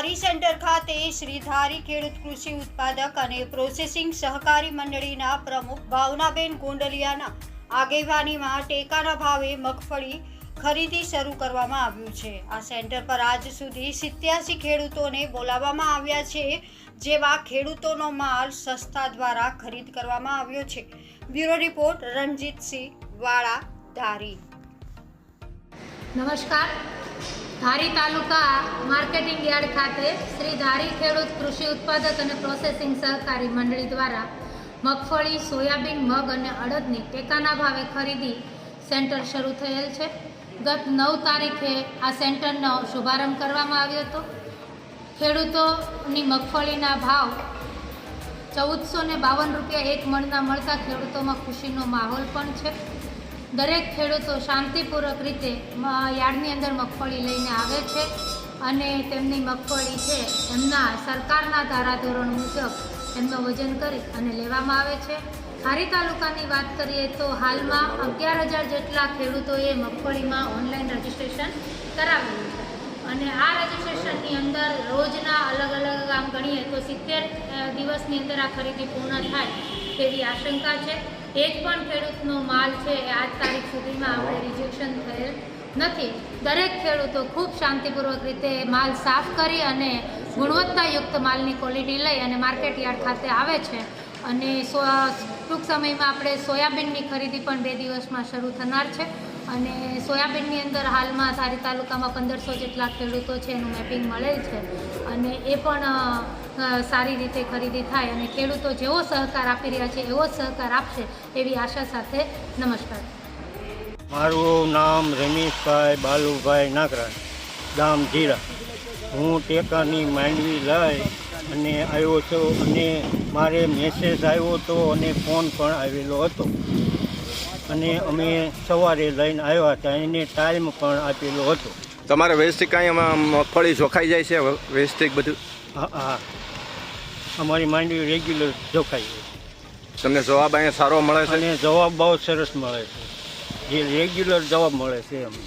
ખાતે શ્રીધારી ખેડૂત કૃષિ ઉત્પાદક અને પ્રોસેસિંગ સહકારી મંડળીના પ્રમુખ ભાવનાબેન ગોંડલિયાના આગેવાનીમાં ટેકાના ભાવે મગફળી ખરીદી શરૂ કરવામાં આવ્યું છે. આ સેન્ટર પર આજ સુધી સિત્યાસી ખેડૂતોને બોલાવવામાં આવ્યા છે, જેવા ખેડૂતોનો માલ સસ્તા દ્વારા ખરીદ કરવામાં આવ્યો છે. બ્યુરો રિપોર્ટ રણજીતસિંહ વાળા ધારી નમસ્કાર. ધારી તાલુકા માર્કેટિંગ યાર્ડ ખાતે શ્રી ધારી ખેડૂત કૃષિ ઉત્પાદક અને પ્રોસેસિંગ સહકારી મંડળી દ્વારા મગફળી, સોયાબીન, મગ અને અડદની ટેકાના ભાવે ખરીદી સેન્ટર શરૂ થયેલ છે. ગત નવ તારીખે આ સેન્ટરનો શુભારંભ કરવામાં આવ્યો હતો. ખેડૂતોની મગફળીના ભાવ ચૌદસો બાવન રૂપિયા એક મણના મળતા ખેડૂતોમાં ખુશીનો માહોલ પણ છે. દરેક ખેડૂતો શાંતિપૂર્વક રીતે યાર્ડની અંદર મગફળી લઈને આવે છે અને તેમની મગફળી છે એમના સરકારના ધારાધોરણ મુજબ એમનું વજન કરી અને લેવામાં આવે છે. હારી તાલુકાની વાત કરીએ તો હાલમાં અગિયાર હજાર જેટલા ખેડૂતોએ મગફળીમાં ઓનલાઈન રજીસ્ટ્રેશન કરાવેલું છે. અને આ રજીસ્ટ્રેશનની અંદર રોજના અલગ અલગ આમ ગણીએ તો સિત્તેર દિવસની અંદર આ ખરીદી પૂર્ણ થાય. તેવી આશંકા છે. એક પણ ખેડૂતનો માલ છે એ આજ તારીખ સુધીમાં આપણે રિજેક્શન થયેલ નથી. દરેક ખેડૂતો ખૂબ શાંતિપૂર્વક રીતે માલ સાફ કરી અને ગુણવત્તાયુક્ત માલની ક્વોલિટી લઈ અને માર્કેટ યાર્ડ ખાતે આવે છે. અને ટૂંક સમયમાં આપણે સોયાબીનની ખરીદી પણ બે દિવસમાં શરૂ થનાર છે. અને સોયાબીનની અંદર હાલમાં સારી તાલુકામાં પંદરસો જેટલા ખેડૂતો છે, એનું મેપિંગ મળેલ છે. અને એ પણ સારી રીતે ખરીદી થાય અને ખેડૂતો જેવો સહકાર આપી રહ્યા છે એવો સહકાર આપશે એવી આશા સાથે નમસ્કાર. મારું નામ રમેશભાઈ બાલુભાઈ નાગરા ગામ જીરા. હું ટેકાની માંડવી લઈ અને આવ્યો છું અને મારે મેસેજ આવ્યો હતો અને ફોન પણ આવેલો હતો. અને અમે સવારે લઈને આવ્યા હતા એને ટાઈમ પણ આપેલો હતો. તમારે વ્યવસ્થિત કાંઈ મગફળી જોખાઈ જાય છે વ્યવસ્થિત બધું? હા હા. અમારી માંડવી રેગ્યુલર જોખાઈ છે તમને જવાબ અહીંયા સારો મળે છે? અને જવાબ બહુ સરસ મળે છે. જે રેગ્યુલર જવાબ મળે છે અમને